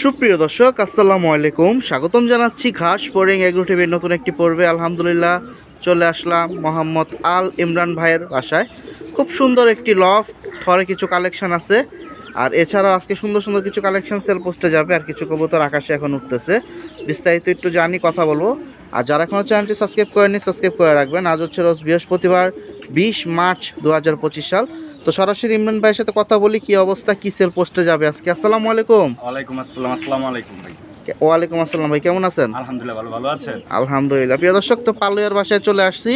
সুপ্রিয় দর্শক, আসসালামু আলাইকুম। স্বাগতম জানাচ্ছি ঘাস বোরিং এগ্রো টিভির নতুন একটি পর্বে। আলহামদুলিল্লাহ, চলে আসলাম মোহাম্মদ আল ইমরান ভাইয়ের বাসায়। খুব সুন্দর একটি লফ থরে কিছু কালেকশন আছে। আর এছাড়াও আজকে সুন্দর সুন্দর কিছু কালেকশন সেল পোস্টে যাবে। আর কিছু কবুতর আকাশে এখন উঠতেছে। বিস্তারিত একটু জানি, কথা বলব। আর যারা এখনও চ্যানেলটি সাবস্ক্রাইব করেনি সাবস্ক্রাইব করে রাখবেন। আজ হচ্ছে রোজ বৃহস্পতিবার, বিশ মার্চ দু হাজার পঁচিশ সাল। তো সরাসরি ইমরান ভাইয়ের সাথে কথা বলি কি অবস্থা কি সেল পোস্টে যাবে আজকে? আসসালামু আলাইকুম। ওয়ালাইকুম আসসালাম আসসালামু আলাইকুম ভাই। ওয়ালাইকুম আসসালাম ভাই কেমন আছেন? আলহামদুলিল্লাহ ভালো ভালো আছেন? আলহামদুলিল্লাহ। প্রিয় দর্শক তো পালুয়ার বাসায় চলে আসছি।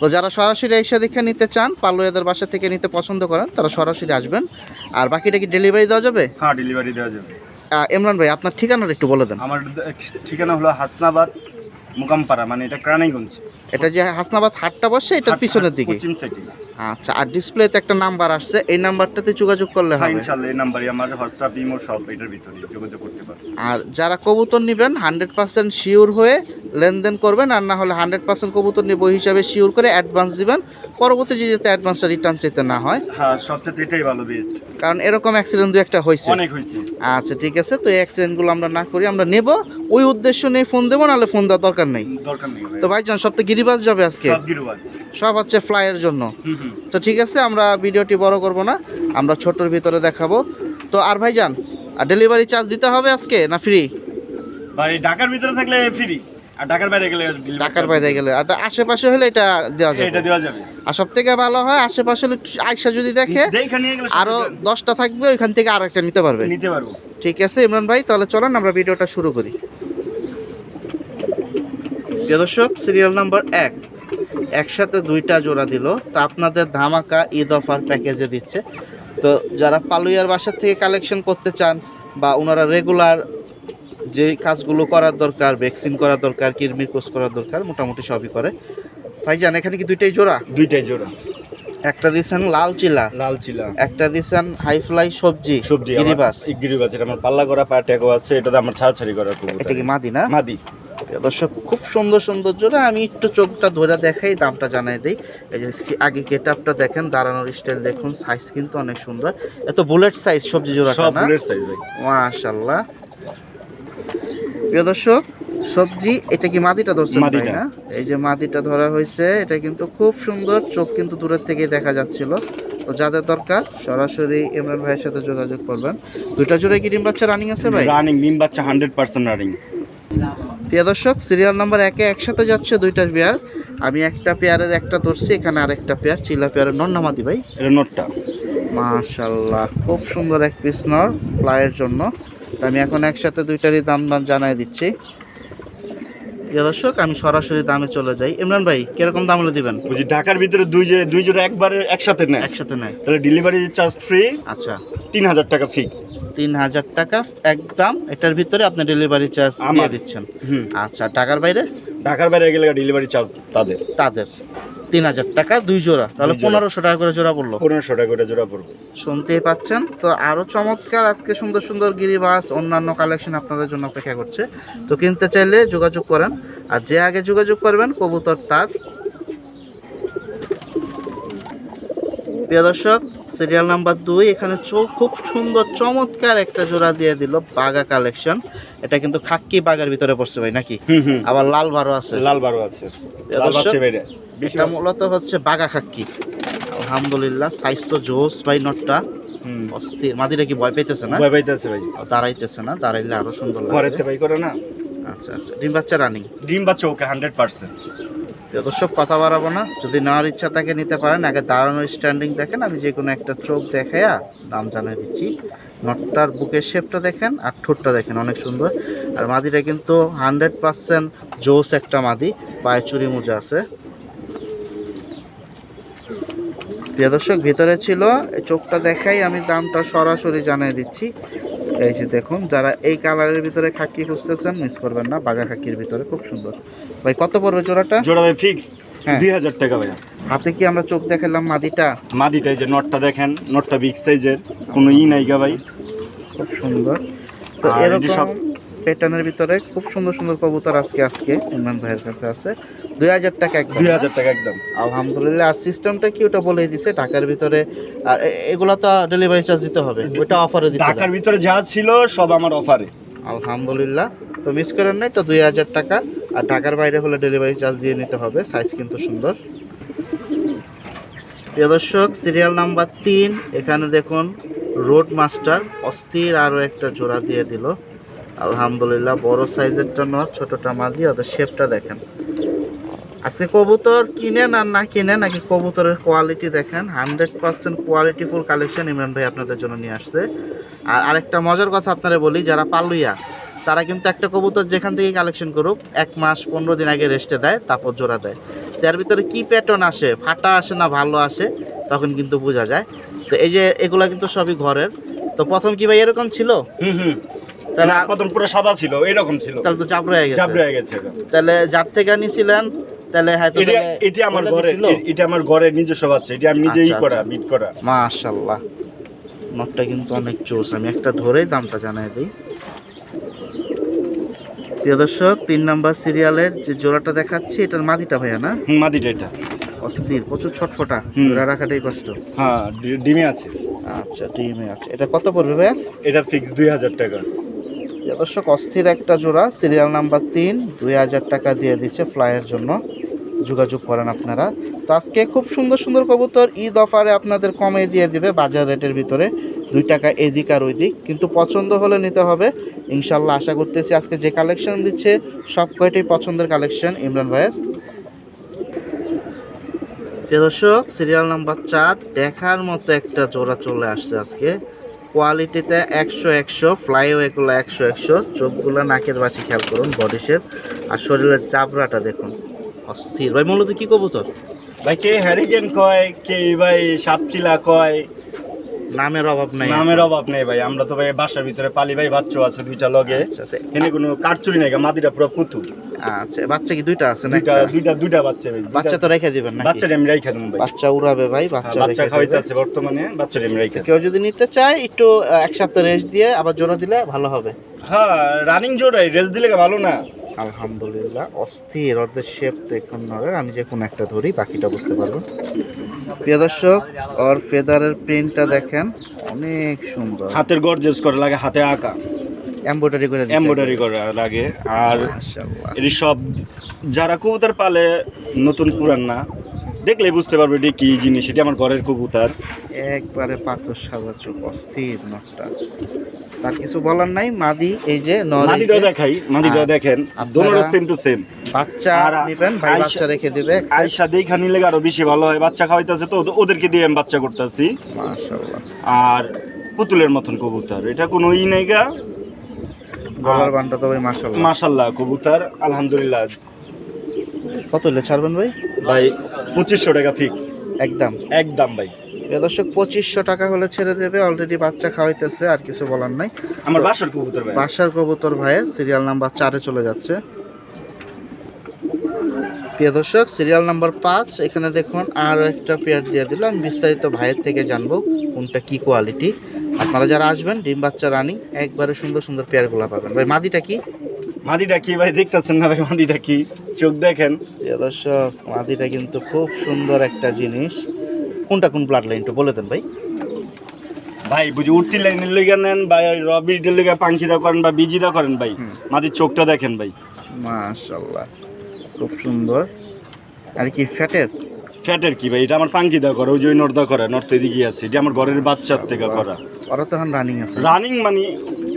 তো যারা সরাসরি এসে দেখে নিতে চান পালুয়াদের বাসা থেকে নিতে পছন্দ করেন তারা সরাসরি আসবেন। আর বাকিটা কি ডেলিভারি দেওয়া যাবে? হ্যাঁ ডেলিভারি দেওয়া যাবে। ইমরান ভাই আপনার ঠিকানাটা একটু বলে দেন। আমার ঠিকানা হলো হাসনাবাদ মুকামপাড়া মানে এটা ক্রানিগঞ্জ এটা যে হাসনাবাদ হাটটা বসে এটার পিছনের দিকে? পশ্চিম সাইডে আচ্ছা আর ডিসপ্লেতে একটা নাম্বার আসছে এই নাম্বারটাতে যোগাযোগ করলে হ্যাঁ হবে? ইনশাআল্লাহ এই নাম্বারই আমার হোয়াটসঅ্যাপ ইমো সব এটার ভিতরে যোগাযোগ করতে পারবে। আর যারা কবুতর নেবেন হান্ড্রেড পার্সেন্ট শিওর হয়ে লেনদেন করবেন আর না হলে হান্ড্রেড পার্সেন্ট কবুতর নিব হিসাবে শিওর করে অ্যাডভান্স দিবেন। পরবর্তী যাতে অ্যাডভান্সটা রিটার্ন চেতে না হয়। হ্যাঁ সবচেয়ে এটাই ভালো বেস্ট কারণ এরকম অ্যাক্সিডেন্ট দু একটা হয়েছে। অনেক হয়েছে। আচ্ছা ঠিক আছে তো এই অ্যাক্সিডেন্টগুলো আমরা না করি আমরা নেব। ওই উদ্দেশ্য নিয়ে ফোন দেবো নাহলে ফোন দেওয়ার দরকার নেই। দরকার নেই তো ভাইজান সব তো গিরিবাজ যাবে আজকে? সব হচ্ছে ফ্লাইয়ের জন্য। তো ঠিক আছে আমরা ভিডিওটি বড় করব না আমরা ছোটোর ভিতরে দেখাবো। তো আর ভাইজান আর ডেলিভারি চার্জ দিতে হবে আজকে না ফ্রি ভাই ঢাকার ভিতরে থাকলে ফ্রি আর ঢাকার বাইরে গেলে ঢাকার বাইরে গেলে আর আশেপাশে হলে এটা দেওয়া এটা দেওয়া যাবে। আর সব থেকে ভালো হয় আশেপাশে হলে আয়সা যদি দেখে আরও দশটা থাকবে ওইখান থেকে আরও একটা নিতে পারবে। নিতে পারব। ঠিক আছে ইমরান ভাই তাহলে চলেন আমরা ভিডিওটা শুরু করি। প্রিয় দর্শক সিরিয়াল নাম্বার এক। একসাথে দুইটা জোড়া দিল তা আপনাদের ধামাকা ঈদ অফার প্যাকেজে দিচ্ছে। তো যারা পালুইয়ার বাসার থেকে কালেকশন করতে চান বা ওনারা রেগুলার যে কাজগুলো করার দরকার ভ্যাকসিন করার দরকার কিরমির কোর্স করার দরকার মোটামুটি সবই করে। ভাই ভাইজান এখানে কি দুইটাই জোড়া? দুইটাই জোড়া। একটা দিচ্ছেন লাল চিলা লাল চিলা। একটা দিচ্ছেন হাই ফ্লাই সবজি সবজি গিরিবাস। গিরিবাস এটা আমার পাল্লা করা পা ট্যাগও আছে এটাতে আমার ছাড়াছাড়ি করা খুব এটা কি মাদি না? মাদি। দর্শক খুব সুন্দর সুন্দর জোড়া। আমি একটু চোখটা ধরে দেখাই দামটা জানাই দিই। এই যে আগে গেট আপটা দেখেন দাঁড়ানোর স্টাইল দেখুন সাইজ কিন্তু অনেক সুন্দর। এত বুলেট সাইজ সবজি জোড়াটা সব না? বুলেট সাইজ ভাই। মাশাল্লাহ। প্রিয় দর্শক সবজি এটা কি মাদিটা ধরছেন ভাই না? এই যে মাদিটা ধরা হয়েছে এটা কিন্তু খুব সুন্দর চোখ কিন্তু দূরের থেকে দেখা যাচ্ছিল। তো যাদের দরকার সরাসরি ইমরান ভাইয়ের সাথে যোগাযোগ করবেন। দুইটা জোড়া কি ডিম বাচ্চা রানিং আছে ভাই? রানিং ডিম বাচ্চা হান্ড্রেড পার্সেন্ট রানিং প্রিয় দর্শক সিরিয়াল নাম্বার একে একসাথে যাচ্ছে দুইটা পেয়ার আমি একটা পেয়ারের একটা ধরছি এখানে আরেকটা পেয়ার চিলা পেয়ারের নর নামাদি ভাই। এটা নোটটা মাশাল্লাহ খুব সুন্দর এক পিস নর ফ্লাইয়ের জন্য। আমি এখন একসাথে দুইটারই দাম দাম জানাই দিচ্ছি। প্রিয় দর্শক আমি সরাসরি দামে চলে যাই। ইমরান ভাই কীরকম দাম হলে দিবেন? বুঝি ঢাকার ভিতরে দুই যে দুই জোড়া একবারে একসাথে নেয়। একসাথে নেয়। তাহলে ডেলিভারি চার্জ ফ্রি আচ্ছা। তিন হাজার টাকা ফিক্স তিন হাজার টাকা একদম। এটার ভিতরে আপনি ডেলিভারি চার্জ দিয়ে দিচ্ছেন। আচ্ছা টাকার বাইরে? ঢাকার বাইরে গেলে ডেলিভারি চার্জ তাদের। তাদের। তিন হাজার টাকা দুই জোড়া। তাহলে পনেরোশো টাকা করে জোড়া পড়ল। পনেরোশো টাকা করে জোড়া পড়বে। শুনতেই পাচ্ছেন? তো আরও চমৎকার আজকে সুন্দর সুন্দর গিরিবাস অন্যান্য কালেকশন আপনাদের জন্য অপেক্ষা করছে। তো কিনতে চাইলে যোগাযোগ করেন। আর যে আগে যোগাযোগ করবেন কবুতর তার। প্রিয় দর্শক সিরিয়াল নাম্বার দুই এখানে চোখ খুব সুন্দর চমৎকার একটা জোড়া দিয়ে দিল বাগা কালেকশন এটা কিন্তু খাক্কি বাগার ভিতরে পড়ছে ভাই নাকি? হুম হুম। আবার লাল বারো আছে। লাল বারো আছে। এটা মূলত হচ্ছে বাগা খাক্কি। আলহামদুলিল্লাহ সাইজ তো জোস ভাই নটটা হুম। অস্থির। মাদিরা কি ভয় পাইতেছে না? ভয় পাইতেছে ভাই। দাঁড়াইতেছে না দাঁড়াইলে আরও সুন্দর ঘরের লাগবে ভাই করে না। আচ্ছা আচ্ছা। ডিম বাচ্চা রানিং ডিম বাচ্চা ওকে হান্ড্রেড পার্সেন্ট দর্শক কথা বাড়াবো না, যদি নেওয়ার ইচ্ছা থাকে নিতে পারেন। আগে দাঁড়ানোর স্ট্যান্ডিং দেখেন, আমি যে কোনো একটা চোখ দেখাইয়া দাম জানিয়ে দিচ্ছি। নটটার বুকের শেপটা দেখেন আর ঠোঁটটা দেখেন, অনেক সুন্দর। আর মাদিটা কিন্তু হান্ড্রেড পার্সেন্ট জোস একটা মাদি, পায়ে চুরি মোজা আছে। প্রিয় দর্শক, ভিতরে ছিল চোখটা দেখাই আমি দামটা সরাসরি জানিয়ে দিচ্ছি। এই যে দেখুন যারা এই কালারের ভিতরে খাকি খুঁজতেছেন মিস করবেন না বাগা খাকির ভিতরে খুব সুন্দর। ভাই কত পড়বে জোড়াটা? জোড়া ভাই ফিক্স হ্যাঁ। দুই হাজার টাকা ভাই হাতে কি আমরা চোখ দেখালাম মাদিটা? মাদিটা এই যে নটটা দেখেন নটটা বিগ সাইজের কোনো ই নাই গা ভাই। খুব সুন্দর। তো এরকম প্যাটার্নের ভিতরে খুব সুন্দর সুন্দর কবুতর আজকে আজকে ইমরান ভাইয়ের কাছে আছে। দুই হাজার টাকা একদম দুই হাজার টাকা একদম। আলহামদুলিল্লাহ আর সিস্টেমটা কি ওটা বলে দিছে ঢাকার ভিতরে আর এগুলো তো ডেলিভারি চার্জ দিতে হবে ওটা অফারে দিছে ঢাকার ভিতরে যা ছিল সব আমার অফারে আলহামদুলিল্লাহ তো মিস করেন না এটা দুই হাজার টাকা আর ঢাকার বাইরে হলে ডেলিভারি চার্জ দিয়ে নিতে হবে সাইজ কিন্তু সুন্দর। প্রিয় দর্শক সিরিয়াল নাম্বার তিন এখানে দেখুন রোড মাস্টার অস্থির আরও একটা জোড়া দিয়ে দিল। আলহামদুলিল্লাহ বড় সাইজেরটা নয় ছোটটা মাদি ওদের শেপটা দেখেন। আজকে কবুতর কিনেন আর না কিনে নাকি কবুতরের কোয়ালিটি দেখেন? Hundred percent quality full collection Imran ভাই আপনাদের জন্য নিয়ে আসছে। আর আরেকটা মজার কথা আপনারা বলি যারা পালুইয়া তারা কিন্তু একটা কবুতর যেখান থেকে কালেকশন করুক এক মাস পনেরো দিন আগে রেস্টে দেয় তারপর জোড়া দেয়। তার ভিতরে কি প্যাটার্ন আসে ফাটা আসে না ভালো আসে তখন কিন্তু বোঝা যায়। তো এই যে এগুলা কিন্তু সবই ঘরের। তো প্রথম কি ভাই এরকম ছিল? হুম হুম। তাহলে প্রথম পুরো সাদা ছিল এরকম ছিল। তাহলে তো চাপ রয়ে গেছে। চাপ রয়ে গেছে তাহলে যার থেকে নিছিলেন তাহলে হয়তো এটা এটা আমার ঘরে এটা আমার ঘরের নিজস্ব বাচ্চা এটা আমি নিজেই আচ্ছা, করা আচ্ছা। বিট করা। মাশাল্লাহ নটটা কিন্তু অনেক চোস আমি একটা ধরেই দামটা জানাই দিই। প্রিয় দর্শক তিন নাম্বার সিরিয়ালের যে জোড়াটা দেখাচ্ছি এটার মাদিটা ভাইয়া না? মাদিটা এটা। অস্থির প্রচুর ছটফটা জোড়া রাখাটাই কষ্ট। হ্যাঁ ডিমে আছে। আচ্ছা ডিমে আছে। এটা কত পড়বে ভাইয়া? এটা ফিক্স দুই হাজার টাকা। দর্শক অস্থির একটা জোড়া সিরিয়াল নাম্বার তিন দুই হাজার টাকা দিয়ে দিচ্ছে ফ্লাইয়ের জন্য। যোগাযোগ করেন আপনারা। তো আজকে খুব সুন্দর সুন্দর কবুতর ঈদ অফারে আপনাদের কমে দিয়ে দিবে, বাজার রেটের ভিতরে দুই টাকা এদিক আর ওই দিক কিন্তু পছন্দ হলে নিতে হবে। ইনশাল্লাহ আশা করতেছি আজকে যে কালেকশন দিচ্ছে, সব কয়টাই পছন্দের কালেকশন ইমরান ভাইয়ের। প্রিয় দর্শক সিরিয়াল নাম্বার চার, দেখার মতো একটা জোড়া চলে আসছে আজকে। কোয়ালিটিতে একশো একশো ফ্লাইও এগুলো একশো একশো, চোখগুলো নাকের বাসি, খেয়াল করুন বডি শেপ আর শরীরের চাবড়াটা দেখুন। অস্থির। ভাই মূলত কি কবুতর? ভাই কে হ্যারিকেন কয় কে ভাই সাপচিলা কয়? নামের অভাব নাই। নামের অভাব নেই ভাই আমরা তো ভাই বাসার ভিতরে পালি ভাই বাচ্চা আছে দুইটা লগে। আচ্ছা, আচ্ছা। এখানে কোনো কাঠচুরি নাই মাদিটা পুরো পুতু। আচ্ছা বাচ্চা কি দুইটা আছে না দুইটা দুইটা বাচ্চা ভাই বাচ্চা তো রেখে দিবেন না বাচ্চাটা আমি রাইখা দেবো ভাই। বাচ্চা উড়াবে ভাই হ্যাঁ, বাচ্চা বাচ্চা রেখে খাওয়াইতে আছে বর্তমানে বাচ্চাটা আমি রাইখা কেউ যদি নিতে চায় একটু এক সপ্তাহ রেস্ট দিয়ে আবার জোড়া দিলে ভালো হবে। হ্যাঁ রানিং জোড়াই রেস দিলে ভালো না। আলহামদুলিল্লাহ অস্থির অর্ধের শেপ দেখুন নরের আমি যে কোনো একটা ধরি বাকিটা বুঝতে পারব প্রিয় দর্শক ওর ফেদারের প্রিন্টটা দেখেন অনেক সুন্দর হাতের গর্জেস করে লাগে হাতে আঁকা এমব্রয়ডারি করে। এমব্রয়ডারি করা লাগে আর। এটি সব যারা কবুতর পালে নতুন পুরান না দেখলে বুঝতে পারবে এটি কি জিনিস এটি আমার ঘরের কবুতর একবারে পাথর সাদা চোখ অস্থির নটটা তার কিছু বলার নাই? মাদি এই যে যে, দেখাই মাদিটাও আর দেখেন দোনোটা সেম টু সেম বাচ্চা নেবেন ভাই বাচ্চা রেখে দেবে আয়সা দেখা নিলে আরও বেশি ভালো হয় বাচ্চা খাওয়াইতেছে তো ওদেরকে দিয়ে আমি বাচ্চা করতেছি। মাশাআল্লাহ। আর পুতুলের মতন কবুতর এটা কোনো ই নেই গা। গলার বানটা তো ভাই মাশাআল্লাহ। মাশাল্লাহ কবুতর আলহামদুলিল্লাহ। কত হলে ছাড়বেন ভাই? ভাই পঁচিশশো টাকা ফিক্স একদম। একদম ভাই। দর্শক পঁচিশশো টাকা হলে ছেড়ে দেবে অলরেডি বাচ্চা খাওয়াইতেছে আর কিছু বলার নাই। আমার বাসার কবুতর ভাই। বাসার কবুতর ভাইয়ের সিরিয়াল নাম্বার চারে চলে যাচ্ছে। প্রিয় দর্শক সিরিয়াল নাম্বার পাঁচ এখানে দেখুন আরও একটা পেয়ার দিয়ে দিল। আমি বিস্তারিত ভাইয়ের থেকে জানব কোনটা কি কোয়ালিটি আপনারা যারা আসবেন ডিম বাচ্চা রানিং একবারে সুন্দর সুন্দর পেয়ারগুলো পাবেন। ভাই মাদিটা কি? মাদিটা কি ভাই? দেখতেছেন না ভাই মাদিটা কি? চোখ দেখেন। দর্শক মাদিটা কিন্তু খুব সুন্দর একটা জিনিস। কোনটা কোন ব্লাড লাইন একটু বলে দেন ভাই। ভাই বুঝি উঠতি লাইনের লেগে নেন ভাই বা রবির লেগে পাঙ্খিদা করেন বা বিজিদা করেন ভাই? মাদির চোখটা দেখেন ভাই। মাশাল্লাহ খুব সুন্দর। আর কি ফ্যাটের? ফ্যাটের কি ভাই? এটা আমার পাঙ্খিদা করে ওই যে ওই নর্দা করে নর্থ এদিকে আছে। এটা আমার ঘরের বাচ্চার থেকে করা। ওরা তো এখন রানিং আছে। রানিং মানে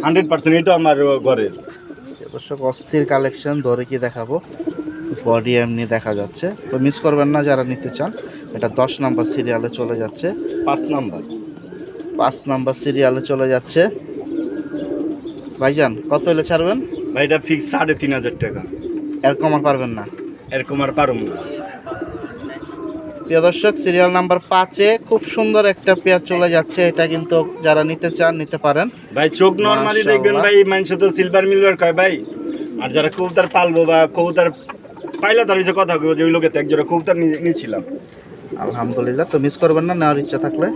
হান্ড্রেড পার্সেন্ট এটা আমার ঘরের। দর্শক অস্থির কালেকশন ধরে কি দেখাবো? বডি এমনি দেখা যাচ্ছে। তো মিস করবেন না যারা নিতে চান এটা দশ নাম্বার সিরিয়ালে চলে যাচ্ছে। পাঁচ নাম্বার পাঁচ নাম্বার সিরিয়ালে চলে যাচ্ছে। ভাইজান কত এলে ছাড়বেন? ভাই এটা ফিক্স সাড়ে তিন হাজার টাকা। এরকম আর পারবেন না। এরকম আর পারুম না। প্রিয় দর্শক সিরিয়াল নাম্বার পাঁচে খুব সুন্দর একটা পেয়ার চলে যাচ্ছে। এটা কিন্তু যারা নিতে চান নিতে পারেন। ভাই চোখ নর্মালি দেখবেন ভাই মানুষ তো সিলভার মিলভার কয় ভাই। আর যারা কবুতর পালবো বা কবুতর পাইলে তার বিষয়ে কথা যে ওই লোকে তো একজোড়া কবুতর নিয়ে- নিয়েছিলাম আলহামদুলিল্লাহ তো মিস করবেন না নেওয়ার ইচ্ছা থাকলে।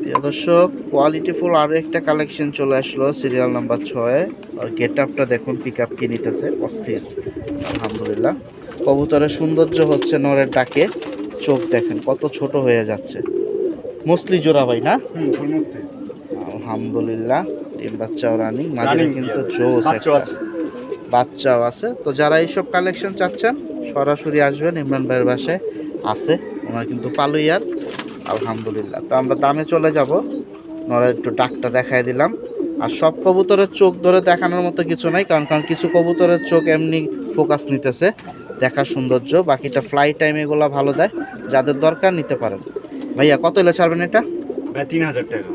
প্রিয় দর্শক কোয়ালিটিফুল আরও একটা কালেকশন চলে আসলো সিরিয়াল নাম্বার ছয়। আর গেট আপটা দেখুন পিক আপ কি নিতেছে অস্থির। আলহামদুলিল্লাহ। কবুতরের সৌন্দর্য হচ্ছে নরের ডাকে। চোখ দেখেন কত ছোট হয়ে যাচ্ছে। মোস্টলি জোড়া ভাই না? হুম আলহামদুলিল্লাহ ডিম বাচ্চাও রানিং রানিং কিন্তু জোস বাচ্চাও আছে। বাচ্চাও আছে। তো যারা এইসব কালেকশন চাচ্ছেন সরাসরি আসবেন ইমরান ভাইয়ের বাসায় আছে। ওনার কিন্তু পালুইয়ার। আলহামদুলিল্লাহ। তো আমরা দামে চলে যাব। নরা একটু ডাকটা দেখাই দিলাম। আর সব কবুতরের চোখ ধরে দেখানোর মতো কিছু নাই কারণ কারণ কিছু কবুতরের চোখ এমনি ফোকাস নিতেছে। দেখার সৌন্দর্য বাকিটা ফ্লাই টাইম এগুলো ভালো দেয় যাদের দরকার নিতে পারেন। ভাইয়া কত এলে ছাড়বেন এটা? তিন হাজার টাকা।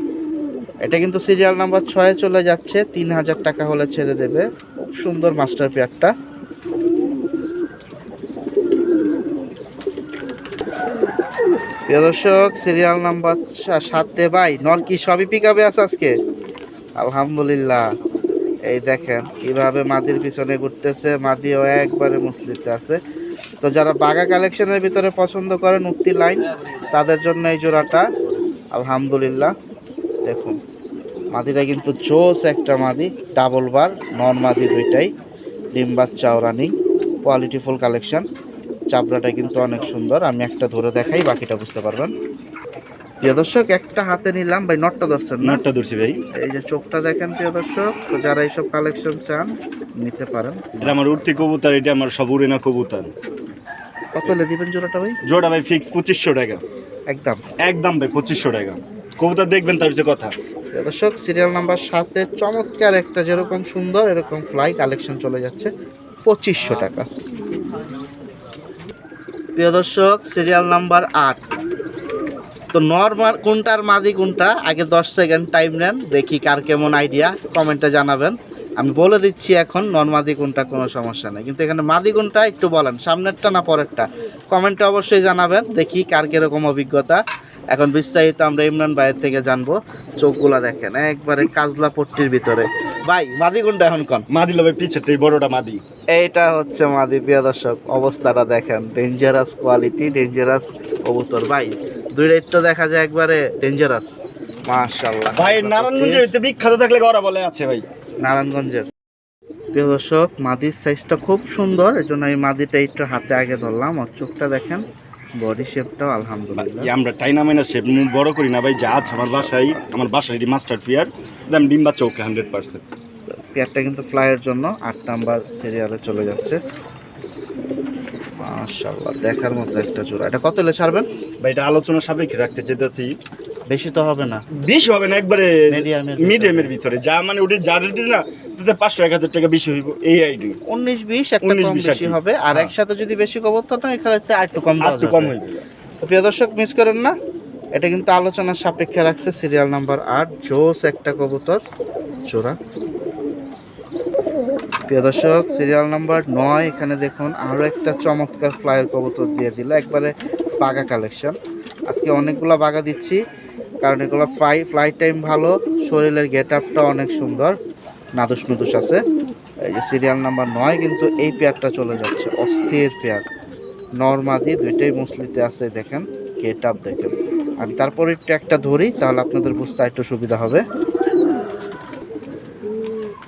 এটা কিন্তু সিরিয়াল নাম্বার ছয়ে চলে যাচ্ছে তিন হাজার টাকা হলে ছেড়ে দেবে। খুব সুন্দর মাস্টার পেয়ারটা প্রিয় দর্শক সিরিয়াল নাম্বার সাতে ভাই নল কি সবই পিকাবে আছে আজকে। আলহামদুলিল্লাহ। এই দেখেন, কীভাবে মাদির পিছনে ঘুরতেছে, মাদিও একবারে মুসলিতে আছে। তো যারা বাগা কালেকশনের ভিতরে পছন্দ করেন উক্তি লাইন তাদের জন্য এই জোড়াটা, আলহামদুলিল্লাহ। দেখুন, মাদিটা কিন্তু জোস একটা মাদি ডাবল বার নন মাদি দুইটাই, ডিম বাচ্চাও রানিং কোয়ালিটি ফুল কালেকশন চাবড়াটা কিন্তু অনেক সুন্দর, আমি একটা ধরে দেখাই, বাকিটা বুঝতে পারবেন। প্রিয় দর্শক একটা হাতে নিলাম। ভাই নটটা ধরছেন না? নাটটা ধরছি ভাই। এই যে চোখটা দেখেন প্রিয় দর্শক তো যারা এইসব কালেকশন চান নিতে পারেন। এটা আমার উঠতি কবুতর এটা আমার সব উড়ে না কবুতর। কত লে দিবেন জোড়াটা ভাই? জোড়া ভাই ফিক্স পঁচিশশো টাকা। একদম। একদম ভাই পঁচিশশো টাকা। কবুতর দেখবেন তার পিছিয়ে কথা। দর্শক সিরিয়াল নাম্বার সাতে চমৎকার একটা যেরকম সুন্দর এরকম ফ্লাই কালেকশন চলে যাচ্ছে পঁচিশশো টাকা। প্রিয় দর্শক সিরিয়াল নাম্বার আট। তো নর্মাল কোনটার মাদি কোনটা? আগে দশ সেকেন্ড টাইম নেন দেখি কার কেমন আইডিয়া কমেন্টে জানাবেন। আমি বলে দিচ্ছি এখন নন মাদি কোনটা কোনো সমস্যা নেই। কিন্তু এখানে মাদি কোনটা একটু বলেন সামনেরটা না পরেরটা? কমেন্টে অবশ্যই জানাবেন দেখি কার কীরকম অভিজ্ঞতা। এখন বিস্তারিত আমরা ইমরান ভাইয়ের থেকে জানব। চোখগুলা দেখেন একবারে কাজলা পট্টির ভিতরে। ভাই মাদি কোনটা এখন কন? মা দিল ভাই পিছের এই বড়টা মাদি। এইটা হচ্ছে মাদি প্রিয় দর্শক অবস্থাটা দেখেন। ডেঞ্জারাস কোয়ালিটি ডেঞ্জারাস কবুতর ভাই দুইটাই তো দেখা যায় একবারে ডেঞ্জারাস মাশাল্লাহ ভাই নারায়ণগঞ্জের ভিতরে বিখ্যাত থাকলে ওরা বলে আছে ভাই। নারায়ণগঞ্জের। প্রিয় দর্শক মাদির সাইজটা খুব সুন্দর এই জন্য আমি মাদিটা একটু হাতে আগে ধরলাম। আর চোখটা দেখেন বডি শেপটাও আলহামদুলিল্লাহ। এই আমরা টাইনা মাইনা শেপ বড় করি না ভাই যা আছে আমার বাসায় আমার বাসায় মাস্টার পিয়ার দাম ডিম বাচ্চা ওকে হান্ড্রেড পার্সেন্ট পেয়ারটা কিন্তু ফ্লাইয়ের জন্য আট নাম্বার সিরিয়ালে চলে যাচ্ছে। মাশাল্লাহ দেখার মতো একটা জোড়া এটা কত হলে ছাড়বেন? ভাই এটা আলোচনা সাপেক্ষে রাখতে চেয়েছি বেশি তো হবে না। বেশি হবে না একবারে মিডিয়ামের ভিতরে। যা মানে ওটা যা রেট না তাতে পাঁচশো এক হাজার টাকা বেশি হইব এই আইডি উনিশ বিশ একটা 19, কম বেশি হবে। আর হ্যাঁ। একসাথে যদি বেশি কবুতর না এখানে একটু কম একটু কম হইবে তো প্রিয় দর্শক মিস করেন না। এটা কিন্তু আলোচনার সাপেক্ষে রাখছে সিরিয়াল নাম্বার আট জোস একটা কবুতর চোরা প্রিয় দর্শক সিরিয়াল নাম্বার নয়, এখানে দেখুন আরও একটা চমৎকার ফ্লাইয়ের কবুতর দিয়ে দিল, একবারে বাগা কালেকশন আজকে অনেকগুলো বাগা দিচ্ছি, কারণ এগুলো ফ্লাই ফ্লাই টাইম ভালো, শরীরের গেট আপটা অনেক সুন্দর, নাদুস নুদুস আছে। এই যে সিরিয়াল নাম্বার নয়, কিন্তু এই পেয়ারটা চলে যাচ্ছে, অস্থির পেয়ার নর্মাদি, দুইটাই মুসলিতে আছে, দেখেন গেট আপ দেখেন। আমি তারপরে একটু একটা ধরি, তাহলে আপনাদের বুঝতে একটু সুবিধা হবে।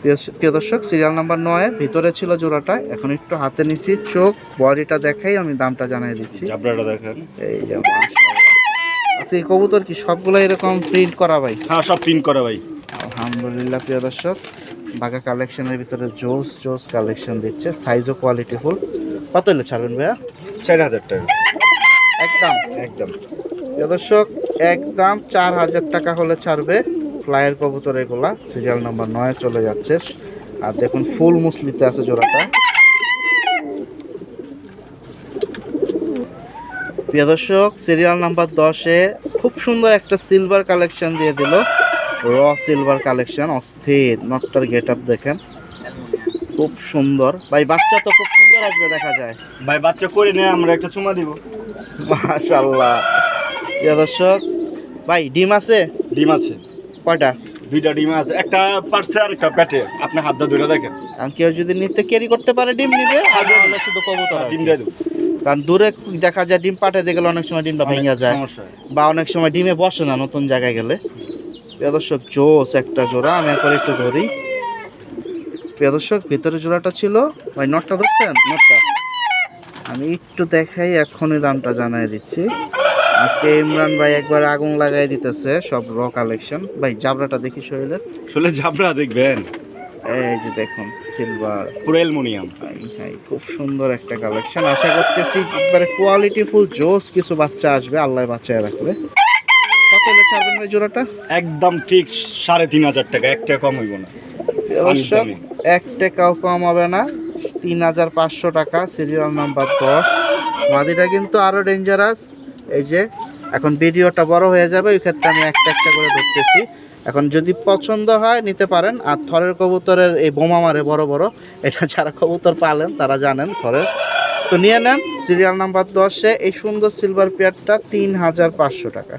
প্রিয়- দর্শক সিরিয়াল নাম্বার নয়ের ভিতরে ছিল জোড়াটা। এখন একটু হাতে নিছি চোখ বডিটা দেখাই আমি দামটা জানিয়ে দিচ্ছি। এই যে। আচ্ছা এই কবুতর কি সবগুলো এরকম প্রিন্ট করা ভাই? হ্যাঁ সব প্রিন্ট করা ভাই। আলহামদুলিল্লাহ প্রিয় দর্শক। বাঘা কালেকশনের ভিতরে জোস জোস কালেকশন দিচ্ছে। সাইজও কোয়ালিটি ফুল কত হলে ছাড়বেন ভাইয়া? চার হাজার টাকা। একদম। একদম। প্রিয় দর্শক একদম চার হাজার টাকা হলে ছাড়বে। ফ্লাইয়ের কবুতর এগুলা। সিরিয়াল নাম্বার নয় চলে যাচ্ছে। আর দেখুন ফুল মুসলিতে আছে জোড়াটা। প্রিয় দর্শক সিরিয়াল নাম্বার দশে খুব সুন্দর একটা সিলভার কালেকশন দিয়ে দিল। র সিলভার কালেকশন অস্থির নটটার গেট আপ দেখেন। খুব সুন্দর। ভাই বাচ্চা তো খুব সুন্দর আসবে দেখা যায়। ভাই বাচ্চা করে নিয়ে আমরা একটা চুমা দিব। মাশাল্লাহ প্রিয় দর্শক ভাই ডিম আছে? ডিম আছে। কয়টা? দুইটা ডিম আছে। একটা পারছে আর একটা পেটে। আপনি হাত দিয়ে ধরে দেখেন। আর কেউ যদি নিতে ক্যারি করতে পারে ডিম নিবে আর নাহলে শুধু কবুতর আর ডিম দিয়ে দেবো। কারণ দূরে দেখা যায় ডিম পাঠে গেলে অনেক সময় ডিমটা ভেঙে যায়। বা অনেক সময় ডিমে বসে না নতুন জায়গায় গেলে। প্রিয় দর্শক জোস একটা জোড়া। আমি একবার একটু ধরি। প্রিয় দর্শক ভিতরে জোড়াটা ছিল। ভাই নটটা ধরছেন? নটটা। আমি একটু দেখাই এখনই দামটা জানাই দিচ্ছি। আজকে ইমরান ভাই একবার আগুন লাগাই দিতেছে সব র কালেকশন ভাই জাবরাটা দেখি শরীরের। আসলে ঝাবড়া দেখবেন। এই যে দেখুন সিলভার পুরো অ্যালুমিনিয়াম। হাই খুব সুন্দর একটা কালেকশন আশা করতেছি একবারে কোয়ালিটি ফুল জোস কিছু বাচ্চা আসবে আল্লাহ বাচ্চা রাখবে। কত হলে ছাড়বেন ভাই জোড়াটা? একদম ফিক্স সাড়ে তিন হাজার টাকা একটা কম হইব না। অবশ্য। এক টাকাও কম হবে না তিন হাজার পাঁচশো টাকা সিরিয়াল নাম্বার দশ। মাদিটা কিন্তু আরও ডেঞ্জারাস এই যে, এখন ভিডিওটা বড় হয়ে যাবে, ওই ক্ষেত্রে আমি একটা একটা করে ধরতেছি। এখন যদি পছন্দ হয়, নিতে পারেন। আর থরের কবুতরের এই বোমা মারে বড় বড়, এটা যারা কবুতর পালেন, তারা জানেন থরের। তো নিয়ে নেন সিরিয়াল নাম্বার দশে, এই সুন্দর সিলভার পেয়ারটা তিন হাজার পাঁচশো টাকা।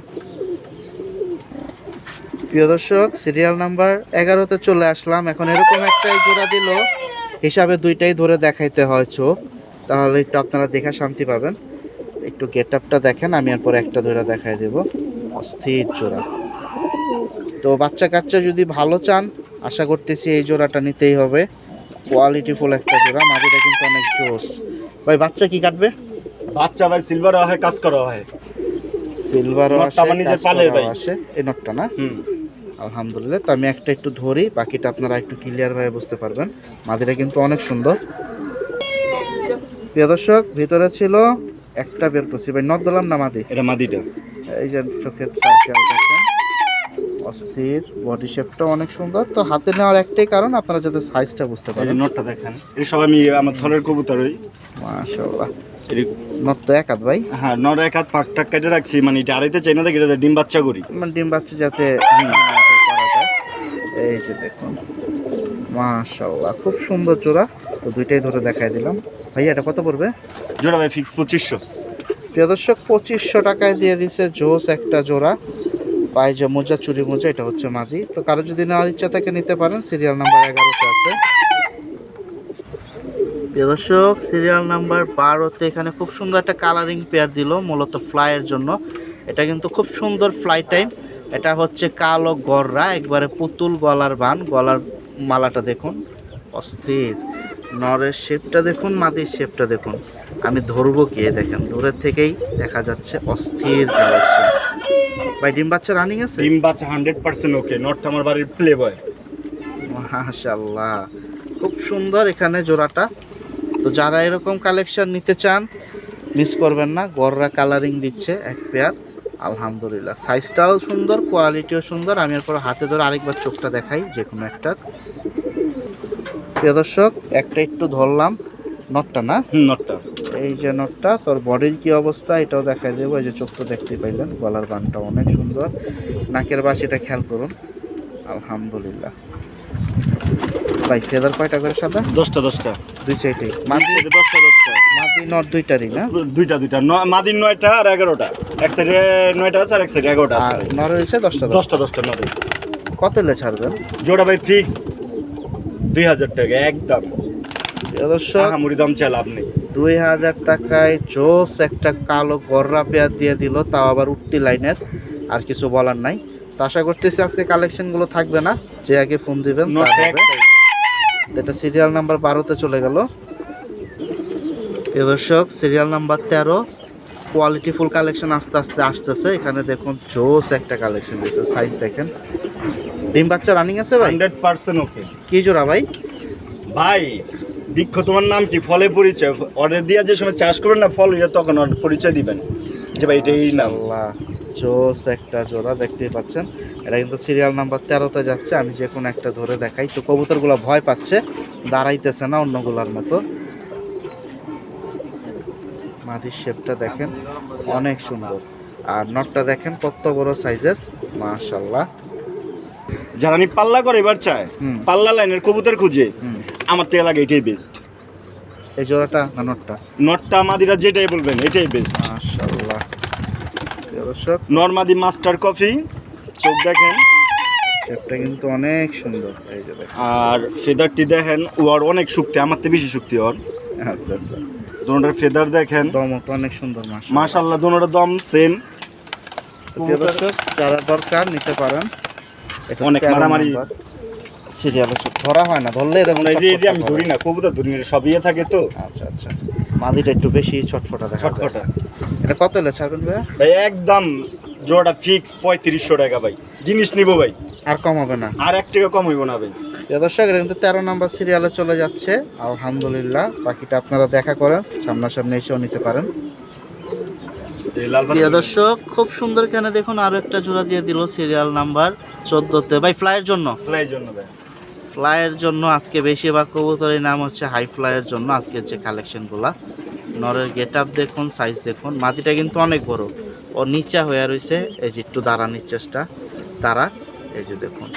প্রিয় দর্শক সিরিয়াল নাম্বার এগারোতে চলে আসলাম। এখন এরকম একটাই জোড়া দিল। হিসাবে দুইটাই ধরে দেখাইতে হয় চোখ। তাহলে একটু আপনারা দেখা শান্তি পাবেন। একটু গেট আপটা দেখেন আমি এরপর একটা ধরে দেখাই দেব। অস্থির জোড়া। তো বাচ্চা কাচ্চা যদি ভালো চান আশা করতেছি এই জোড়াটা নিতেই হবে। কোয়ালিটিফুল একটা জোড়া মাঝিটা কিন্তু অনেক জোস। ভাই বাচ্চা কি কাটবে? বাচ্চা ভাই সিলভার হয় কাজ করা হয়। সিলভারও আসে এই নটটা না? হুম। আলহামদুলিল্লাহ তো আমি একটা একটু ধরি বাকিটা আপনারা একটু ক্লিয়ারভাবে বুঝতে পারবেন। মাদিটা কিন্তু অনেক সুন্দর। প্রিয় দর্শক ভিতরে ছিল একটা বের করছি। ভাই নদ দিলাম না মাদি? এটা মাদিটা। এই যে চোখের সার্কেল দেখেন। অস্থির বডি শেপটা অনেক সুন্দর। তো হাতে নেওয়ার একটাই কারণ আপনারা যাতে সাইজটা বুঝতে পারেন। নোটটা দেখেন। এই সব আমি আমার থলের কবুতর ওই। মাশাআল্লাহ। নদ তো এক হাত ভাই। হ্যাঁ নর এক হাত পাক টাক কেটে রাখছি। মানে এটা আড়াইতে চাই না দেখি এটা ডিম বাচ্চা করি। মানে ডিম বাচ্চা যাতে যায়। এই যে দেখুন। মাশাআল্লাহ খুব সুন্দর জোড়া তো দুইটাই ধরে দেখাই দিলাম। ভাইয়া এটা কত পড়বে? জোড়া ভাই ফিক্স পঁচিশশো। প্রিয় দর্শক পঁচিশশো টাকায় দিয়ে দিছে জোস একটা জোড়া। পায়জা মোজা চুরি মোজা এটা হচ্ছে মাদি। তো কারও যদি নেওয়ার ইচ্ছা থাকে নিতে পারেন সিরিয়াল নাম্বার এগারোতে আছে। প্রিয় দর্শক সিরিয়াল নাম্বার বারোতে এখানে খুব সুন্দর একটা কালারিং পেয়ার দিল মূলত ফ্লাইয়ের জন্য। এটা কিন্তু খুব সুন্দর ফ্লাই টাইম এটা হচ্ছে কালো গররা একবারে পুতুল গলার বান। গলার মালাটা দেখুন অস্থির। নরের শেপটা দেখুন মাদির শেপটা দেখুন। আমি ধরবো কে দেখেন দূরের থেকেই দেখা যাচ্ছে অস্থির কালেকশন ভাই ডিম বাচ্চা রানিং আছে? ডিম বাচ্চা হান্ড্রেড পার্সেন্ট ওকে নটটা আমার বাড়ির প্লে বয় মাশাল্লাহ খুব সুন্দর এখানে জোড়াটা। তো যারা এরকম কালেকশন নিতে চান মিস করবেন না গররা কালারিং দিচ্ছে এক পেয়ার আলহামদুলিল্লাহ। সাইজটাও সুন্দর কোয়ালিটিও সুন্দর। আমি এরপর হাতে ধরে আরেকবার চোখটা দেখাই যে কোনো একটার। প্রিয় দর্শক একটা একটু ধরলাম নটটা না? নটটা এই যে নটটা তোর বডির কি অবস্থা এটাও দেখাই দেবো। এই যে চোখ তো দেখতে পাইলেন গলার গানটা অনেক সুন্দর। নাকের বাসিটা খেয়াল করুন। আলহামদুলিল্লাহ। ভাই ফেদার কয়টা করে সাদা? দশটা দশটা। দুই সাইডে। মাদি দশটা দশটা। মাদি নট দুইটারই না? দুইটা দুইটা। মাদির নয়টা আর এগারোটা। এক সাইডে নয়টা আছে আর এক সাইডে এগারোটা আর নরের এসে দশটা দশটা। দশটা নদী কত এলে ছাড়বেন? জোড়া ভাই ফিক্স দুই হাজার টাকা একদম। প্রিয় দর্শক মুড়ি দাম চাল আপনি দুই হাজার টাকায় জোস একটা কালো গররা পেয়ার দিয়ে দিল তাও আবার উঠতি লাইনের আর কিছু বলার নাই। তো আশা করতেছি আজকে কালেকশনগুলো থাকবে না যে আগে ফোন দিবেন। এটা সিরিয়াল নাম্বার বারোতে চলে গেল। দর্শক সিরিয়াল নাম্বার তেরো কোয়ালিটি ফুল কালেকশন আস্তে আস্তে আসতেছে। এখানে দেখুন জোস একটা কালেকশন দিয়েছে সাইজ দেখেন। ডিম বাচ্চা রানিং আছে ভাই? Hundred percent okay. কি জোড়া ভাই? ভাই বৃক্ষ তোমার নাম কি? ফলে পরিচয়। অর্ডার দিয়ে যে সময় চাষ করবেন না ফল হইলে তখন পরিচয় দিবেন। যে ভাই এটাই নাম। আল্লাহ জোস একটা জোড়া দেখতেই পাচ্ছেন। এটা কিন্তু সিরিয়াল নাম্বার তেরোতে যাচ্ছে। আমি যে কোনো একটা ধরে দেখাই। তো কবুতরগুলো ভয় পাচ্ছে। দাঁড়াইতেছে না অন্যগুলোর মতো। মাদির শেপটা দেখেন। অনেক সুন্দর। আর নটটা দেখেন কত বড় সাইজের মাশাল্লাহ যারা আমি পাল্লা করে এবার চায় পাল্লা লাইনের কবুতর খুঁজে আমার থেকে লাগে এটাই বেস্ট এই জোড়াটা না নটটা? নটটা মাদিরা যেটাই বলবেন এটাই বেস্ট মাশাল্লাহ প্রিয় দর্শক নর্মাদি মাস্টার কফি চোখ দেখেন। শেপটা কিন্তু অনেক সুন্দর। এই যে আর ফেদারটি দেখেন ওর অনেক শক্তি আমার থেকে বেশি শক্তি ওর। আচ্ছা আচ্ছা। দোনোটার ফেদার দেখেন। দম তো অনেক সুন্দর মাস মাশাল্লাহ দোনোটার দম সেম দর্শক যারা দরকার নিতে পারেন অনেক তেরো মারামারি। নাম্বার। সিরিয়ালে ধরা হয় না ধরলে এরকম এই যে- এই যে আমি ধরি না কবুতর ধরি না সব ইয়ে থাকে তো। আচ্ছা আচ্ছা। মাদিটা একটু বেশি ছটফটা দেখা ছটফটা। এটা কত হলে ছাড়বেন ভাইয়া ভাই একদম জোড়াটা ফিক্স পঁয়ত্রিশশো টাকা ভাই। জিনিস নিব ভাই। আর কম হবে না। আর এক টাকা কম হইব না ভাই। দর্শক এটা কিন্তু তেরো নম্বর সিরিয়ালে চলে যাচ্ছে। আলহামদুলিল্লাহ। বাকিটা আপনারা দেখা করেন সামনাসামনি এসেও নিতে পারেন। প্রিয় দর্শক খুব সুন্দর কেন দেখুন আরও একটা জোড়া দিয়ে দিল সিরিয়াল নাম্বার চোদ্দোতে। ভাই ফ্লাইয়ের জন্য? ফ্লাই জন্য ভাই। ফ্লাইয়ের জন্য আজকে বেশিরভাগ কবুতরের নাম হচ্ছে হাই ফ্লাইয়ের জন্য আজকে যে কালেকশনগুলা নরের গেট আপ দেখুন সাইজ দেখুন মাটিটা কিন্তু অনেক বড়। ও নিচা হয়ে রয়েছে এই যে একটু দাঁড়ানির চেষ্টা। তারা এই যে দেখুন।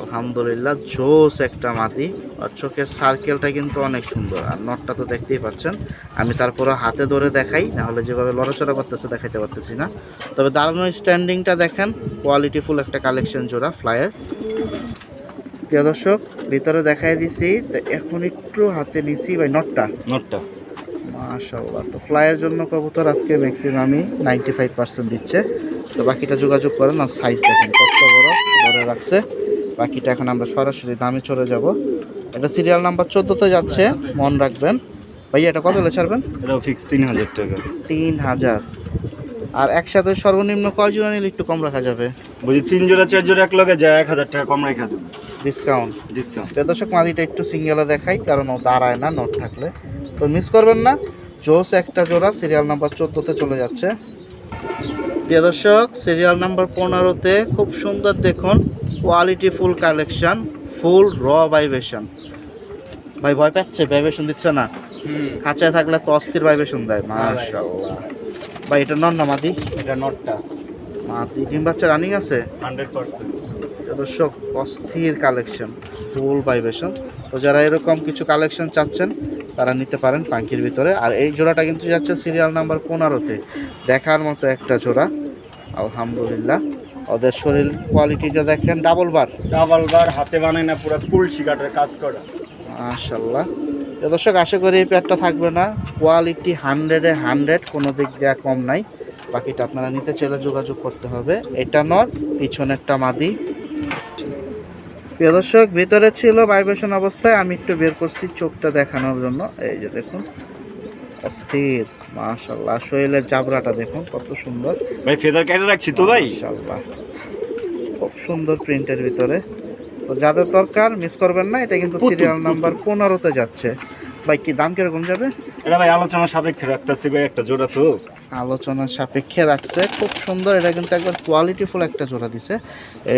আলহামদুলিল্লাহ জোস একটা মাটি। আর চোখের সার্কেলটা কিন্তু অনেক সুন্দর। আর নটটা তো দেখতেই পাচ্ছেন। আমি তারপরে হাতে ধরে দেখাই নাহলে যেভাবে লড়াচড়া করতেছে দেখাইতে পারতেছি না। তবে দাঁড়ানোর স্ট্যান্ডিংটা দেখেন কোয়ালিটিফুল একটা কালেকশন জোড়া ফ্লাইয়ের প্রিয় দর্শক ভিতরে দেখাই দিছি তো এখন একটু হাতে নিছি ভাই নটটা নোটটা মাশাল্লাহ তো ফ্লাইয়ের জন্য কবুতর আজকে ম্যাক্সিমামই নাইনটি ফাইভ পার্সেন্ট দিচ্ছে। তো বাকিটা যোগাযোগ করেন আর সাইজ দেখেন কত বড় ধরে রাখছে। বাকিটা এখন আমরা সরাসরি দামে চলে যাব। এটা সিরিয়াল নাম্বার চোদ্দোতে যাচ্ছে মন রাখবেন। ভাইয়া এটা কত হলে ছাড়বেন? এটাও ফিক্স তিন হাজার টাকা। তিন হাজার। আর একসাথে সর্বনিম্ন কয় জোড়া নিলে একটু কম রাখা যাবে? বুঝি তিন জোড়া চার জোড়া এক লগে যায় এক হাজার টাকা কম রেখা দেবো। ডিসকাউন্ট ডিসকাউন্ট দর্শক মাদিটা একটু সিঙ্গেলে দেখাই কারণ ও দাঁড়ায় না নোট থাকলে। তো মিস করবেন না জোস একটা জোড়া সিরিয়াল নাম্বার চোদ্দোতে চলে যাচ্ছে। প্রিয় দর্শক সিরিয়াল নাম্বার পনেরোতে খুব সুন্দর দেখুন কোয়ালিটি ফুল কালেকশন ফুল র ভাইব্রেশন ভাই ভয় পাচ্ছে ভাইব্রেশন দিচ্ছে না। খাঁচায় থাকলে তো অস্থির ভাইব্রেশন দেয় মার্শাল মাশাআল্লাহ। ভাই এটা নন না মাদি? এটা নটটা মাদি ডিম বাচ্চা রানিং আছে? হান্ড্রেড পার্সেন্ট দর্শক অস্থির কালেকশন ফুল ভাইব্রেশন তো যারা এরকম কিছু কালেকশন চাচ্ছেন তারা নিতে পারেন পাঙ্কির ভিতরে। আর এই জোড়াটা কিন্তু যাচ্ছে সিরিয়াল নাম্বার পনেরোতে। দেখার মতো একটা জোড়া। আলহামদুলিল্লাহ। ওদের শরীর কোয়ালিটিটা দেখেন ডাবল বার ডাবল বার হাতে বানায় না পুরো কুলসি কাঠের কাজ করা। মাশাল্লাহ তো দর্শক আশা করি এই প্যাডটা থাকবে না। কোয়ালিটি হান্ড্রেডে হান্ড্রেড কোনো দিক দেওয়া কম নাই। বাকিটা আপনারা নিতে চাইলে যোগাযোগ করতে হবে। এটা নর পিছনেরটা মাদি। প্রিয় দর্শক ভিতরে ছিল ভাইব্রেশন অবস্থায়। আমি একটু বের করছি চোখটা দেখানোর জন্য। এই যে দেখুন অস্থির মাশাল্লাহ শরীরের জাবরাটা দেখুন কত সুন্দর। ভাই ফেদার কেটে রাখছি তো ভাই। মাশাল্লাহ খুব সুন্দর প্রিন্টের ভিতরে। তো যাদের দরকার মিস করবেন না এটা কিন্তু সিরিয়াল নাম্বার পনেরোতে যাচ্ছে। ভাই কি দাম কীরকম যাবে? এটা ভাই আলোচনা সাপেক্ষে রাখতেছি ভাই একটা জোড়া তো। আলোচনার সাপেক্ষে রাখছে। খুব সুন্দর এটা কিন্তু একবার কোয়ালিটিফুল একটা জোড়া দিছে।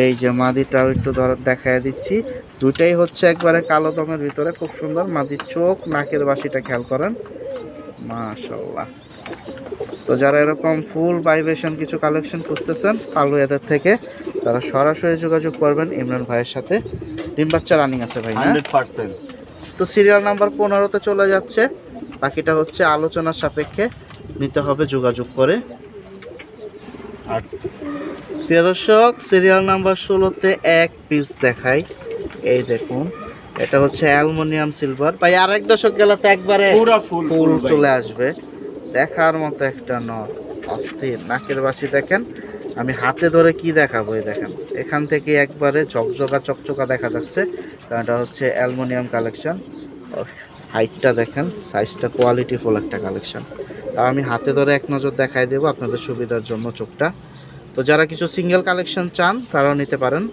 এই যে মাদিটাও একটু ধর দেখায় দিচ্ছি। দুইটাই হচ্ছে একবারে কালো দমের ভিতরে খুব সুন্দর। মাদির চোখ নাকের বাসিটা খেয়াল করেন। মাশাল্লাহ তো যারা এরকম ফুল ভাইব্রেশন কিছু কালেকশন খুঁজতেছেন কালো এদের থেকে তারা সরাসরি যোগাযোগ করবেন ইমরান ভাইয়ের সাথে। ডিম বাচ্চা রানিং আছে ভাই না? Hundred percent. তো সিরিয়াল নাম্বার পনেরোতে চলে যাচ্ছে। বাকিটা হচ্ছে আলোচনার সাপেক্ষে। নিতে হবে যোগাযোগ করে। আর প্রিয় দর্শক সিরিয়াল নাম্বার ষোলোতে এক পিস দেখাই। এই দেখুন এটা হচ্ছে অ্যালুমিনিয়াম সিলভার ভাই আর এক দশক গেলে তো একবারে পুরা ফুল চলে আসবে। দেখার মতো একটা নর অস্থির। নাকের বাসি দেখেন আমি হাতে ধরে কি দেখাবো এই দেখেন। এখান থেকে একবারে ঝকঝকা চকচকা দেখা যাচ্ছে। কারণ এটা হচ্ছে অ্যালুমিনিয়াম কালেকশন হাইটটা দেখেন সাইজটা কোয়ালিটি ফুল একটা কালেকশন আমি হাতে ধরে এক নজর দেখাই দেবো আপনাদের সুবিধার জন্য চোখটা। তো যারা কিছু সিঙ্গেল কালেকশন চান তারাও নিতে পারেন।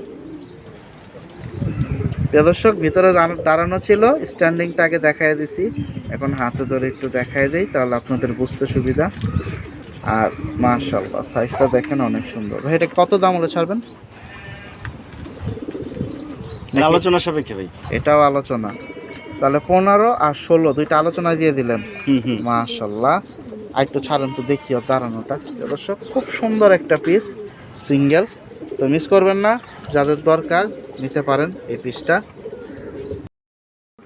প্রিয় দর্শক ভিতরে দাঁড়া- দাঁড়ানো ছিল স্ট্যান্ডিংটা আগে দেখাই দিছি। এখন হাতে ধরে একটু দেখাই দিই তাহলে আপনাদের বুঝতে সুবিধা। আর মাশাল্লাহ সাইজটা দেখেন অনেক সুন্দর। ভাই এটা কত দাম হলে ছাড়বেন? আলোচনা সাপেক্ষে ভাই। এটাও আলোচনা। তাহলে পনেরো আর ষোলো দুইটা আলোচনা দিয়ে দিলেন। হুম হুম। মাশাল্লাহ আর একটু ছাড়েন তো দেখিও দাঁড়ানোটা। দর্শক খুব সুন্দর একটা পিস সিঙ্গেল তো মিস করবেন না যাদের দরকার নিতে পারেন এই পিসটা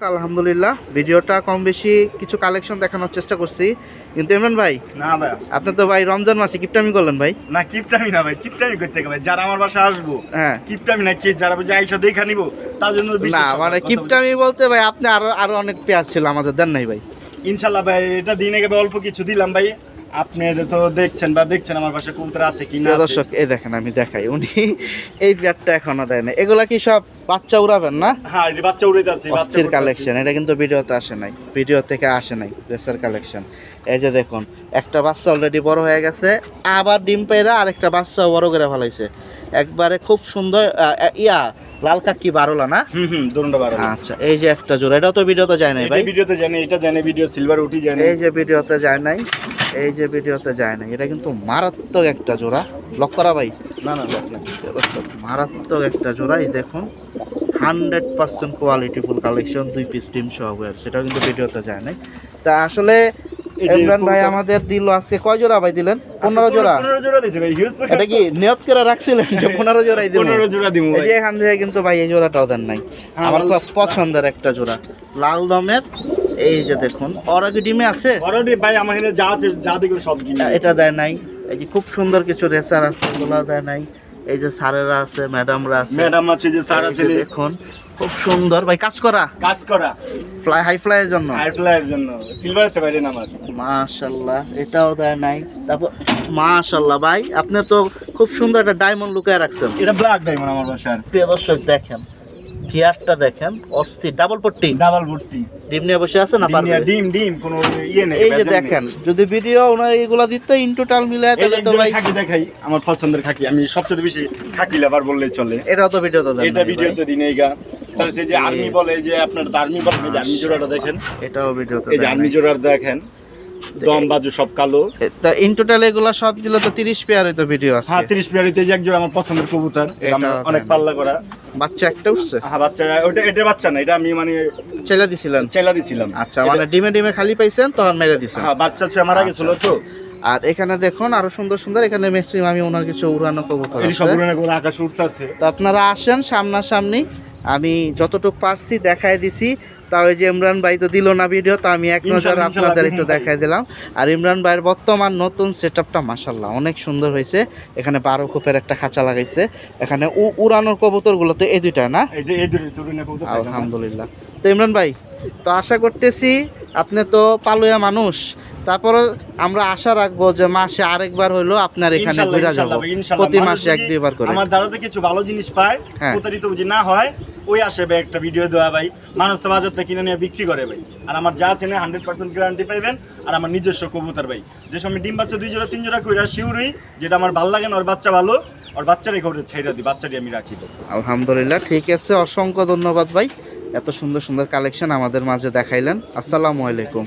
আলহামদুলিল্লাহ ভিডিওটা কম বেশি কিছু কালেকশন দেখানোর চেষ্টা করছি। কিন্তু ইমরান ভাই না ভাই। আপনি তো ভাই রমজান মাসে কিপটামি করলেন ভাই। না কিপটামি না ভাই কিপটামি করতে গেলে যারা আমার বাসা আসব হ্যাঁ। কিপটামি না কি যারা বুঝে আইসা দেখা নিবো তার জন্য না মানে কিপটামি বলতে ভাই আপনি আরও আরও অনেক পেয়ার ছিল আমাদের দেন নাই ভাই। ইনশাল্লাহ ভাই এটা দিনে গেবে অল্প কিছু দিলাম ভাই। আপনি তো দেখছেন বা দেখছেন আমার বাসায় কবুতর আছে কি না দর্শক এই দেখেন আমি দেখাই। উনি এই পেয়ারটা এখনও দেয় না এগুলা কি সব বাচ্চা উড়াবেন না? হ্যাঁ এই বাচ্চা উড়ে আছে অস্থির কালেকশন এটা কিন্তু ভিডিওতে আসে নাই। ভিডিও থেকে আসে নাই রেসার কালেকশন এই যে দেখুন একটা বাচ্চা অলরেডি বড় হয়ে গেছে আবার ডিম পেয়েরা আরেকটা বাচ্চা বড় করে ফেলাইছে। একবারে খুব সুন্দর ইয়া লাল কাকি বারোলা না? হুম হুম দুটোটা বারো আচ্ছা এই যে একটা জোড়া এটা তো ভিডিওতে যায় নাই ভাই? ভিডিওতে জানে এটা জানে ভিডিও সিলভার উঠি জানে এই যে ভিডিওতে যায় নাই এই যে ভিডিওতে যায় নাই এটা কিন্তু মারাত্মক একটা জোড়া। লক করা ভাই? না না লোক না মারাত্মক একটা জোড়া এই দেখুন। Hundred percent quality full collection দুই পিস টিম সহ সেটাও কিন্তু ভিডিওতে যায় নাই। তা আসলে ইমরান ভাই আমাদের দিল আজকে কয় জোড়া ভাই দিলেন? পনেরো জোড়া? পনেরো জোড়া দিছে ভাই হিউজ এটা কি নিয়ত করে রাখছিলেন যে পনেরো জোড়াই দিল পনেরো জোড়া দিব এই ভাই। যে এখান থেকে কিন্তু ভাই এই জোড়াটাও দেন নাই। হ্যাঁ, আমার খুব পছন্দের একটা জোড়া। লাল দমের এই যে দেখুন ওরা কি ডিমে আছে? অলরেডি ভাই আমার এখানে যা আছে যা দেখবে সব কিনে এটা দেয় নাই। এই যে খুব সুন্দর কিছু রেসার আছে ওগুলা দেয় নাই। এই যে স্যারেরা আছে ম্যাডামরা আছে। ম্যাডাম আছে যে স্যার আছে দেখুন খুব সুন্দর। ভাই কাজ করা? কাজ করা। ফ্লাই হাই ফ্লাইয়ের জন্য? হাই ফ্লাইয়ের জন্য। সিলভার তে বাইরে আমার। মাশাল্লাহ এটাও দেয় নাই। তারপর মাশাল্লাহ ভাই আপনি তো খুব সুন্দর একটা ডায়মন্ড লুকায় রাখছেন। এটা ব্ল্যাক ডায়মন্ড আমার বাসার। প্রিয় দর্শক দেখেন। গিয়ারটা দেখেন অস্থির ডাবল পট্টি ডাবল ভর্তি। ডিম নিয়ে বসে আছে না ডিম ডিম ডিম কোনো ইয়ে নেই এই যে দেখেন যদি ভিডিও ওনার এইগুলা দিত ইন টোটাল মিলে তাহলে তো ভাই খাকি দেখাই আমার পছন্দের খাকি আমি সবচেয়ে বেশি খাকি লাভার বললেই চলে। এটাও তো ভিডিও তো দেন এটা নাই ভাই। ভিডিওতে দিন এইগা তারপর সেই যে আর্মি বলে যে আপনার আর্মি বলে যে আর্মি জোড়াটা দেখেন। এটাও ভিডিও তো এই যে আর্মি জোড়াটা দেখেন দম বাজু সব কালো। তা ইন টোটাল এগুলা সব দিলে তো 30 পেয়ার হইতো ভিডিও আছে হ্যাঁ তিরিশ পিয়ারিতে যে এক জোড়া আমার পছন্দের কবুতর এটা অনেক পাল্লা করা। বাচ্চা একটা উঠছে? হ্যাঁ বাচ্চা ওটা এটা বাচ্চা না এটা আমি মানে ছেলে দিছিলাম চেলা দিছিলাম। আচ্ছা মানে ডিমে ডিমে খালি পাইছেন তখন মেরে দিছেন। হ্যাঁ বাচ্চা ছেলে মারা গেছিল তো। আর এখানে দেখুন আরও সুন্দর সুন্দর এখানে ম্যাক্সিমাম আমি ওনার কিছু উড়ানো কবুতর এই সব উড়ানো করে আকাশ উঠতেছে। তো আপনারা আসেন সামনাসামনি আমি যতটুকু পারছি দেখাই দিছি। তা ওই যে ইমরান ভাই তো দিল না ভিডিও তা আমি এক নজর আপনাদের একটু দেখাই দিলাম। আর ইমরান ভাইয়ের বর্তমান নতুন সেট আপটা মাসাল্লাহ অনেক সুন্দর হয়েছে। এখানে বারো খোপের একটা খাঁচা লাগাইছে। এখানে উড়ানোর কবুতরগুলো তো এই দুইটা না। আলহামদুলিল্লাহ। তো ইমরান ভাই তো আশা করতেছি আপনি তো পালুয়া মানুষ। তারপরে আমরা আশা রাখব যে মাসে আরেকবার হইল আপনার এখানে ঘুরে যাব। প্রতি মাসে এক দুইবার করে। আমার দ্বারাতে কিছু ভালো জিনিস পায় হ্যাঁ। প্রতারিত যদি না হয় ওই আসে ভাই একটা ভিডিও দেওয়া ভাই। মানুষ তো বাজার থেকে কিনে নিয়ে বিক্রি করে ভাই। আর আমার যা চেনে হান্ড্রেড পার্সেন্ট গ্যারান্টি পাইবেন। আর আমার নিজস্ব কবুতর ভাই। যে সময় ডিম বাচ্চা দুই জোড়া তিন জোড়া কইরা শিউরই যেটা আমার ভালো লাগে না ওর বাচ্চা ভালো ওর বাচ্চারই খবর ছেড়ে দিই বাচ্চাটি আমি রাখি। আলহামদুলিল্লাহ ঠিক আছে। অসংখ্য ধন্যবাদ ভাই। এত সুন্দর সুন্দর কালেকশন আমাদের মাঝে দেখাইলেন। আসসালামু আলাইকুম।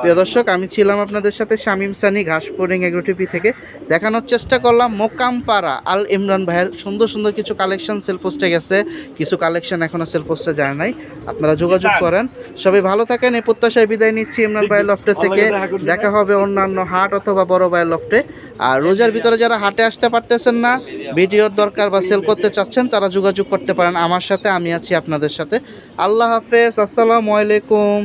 প্রিয় দর্শক আমি ছিলাম আপনাদের সাথে শামিম সানি ঘাসপোরিং এগ্রোটিপি থেকে। দেখানোর চেষ্টা করলাম মোকামপাড়া আল ইমরান ভাইয়ের সুন্দর সুন্দর কিছু কালেকশন সেল পোস্টে গেছে। কিছু কালেকশন এখনও সেল পোস্টে যায় নাই। আপনারা যোগাযোগ করেন। সবাই ভালো থাকেন এই প্রত্যাশায় বিদায় নিচ্ছি ইমরান ভাইয়ের লফটে থেকে। দেখা দেখা হবে অন্যান্য হাট অথবা বড় ভাইয়ের লফটে। আর রোজার ভিতরে যারা হাটে আসতে পারতেছেন না ভিডিওর দরকার বা সেল করতে চাচ্ছেন তারা যোগাযোগ করতে পারেন আমার সাথে আমি আছি আপনাদের সাথে। আল্লাহ হাফেজ আসসালামু আলাইকুম।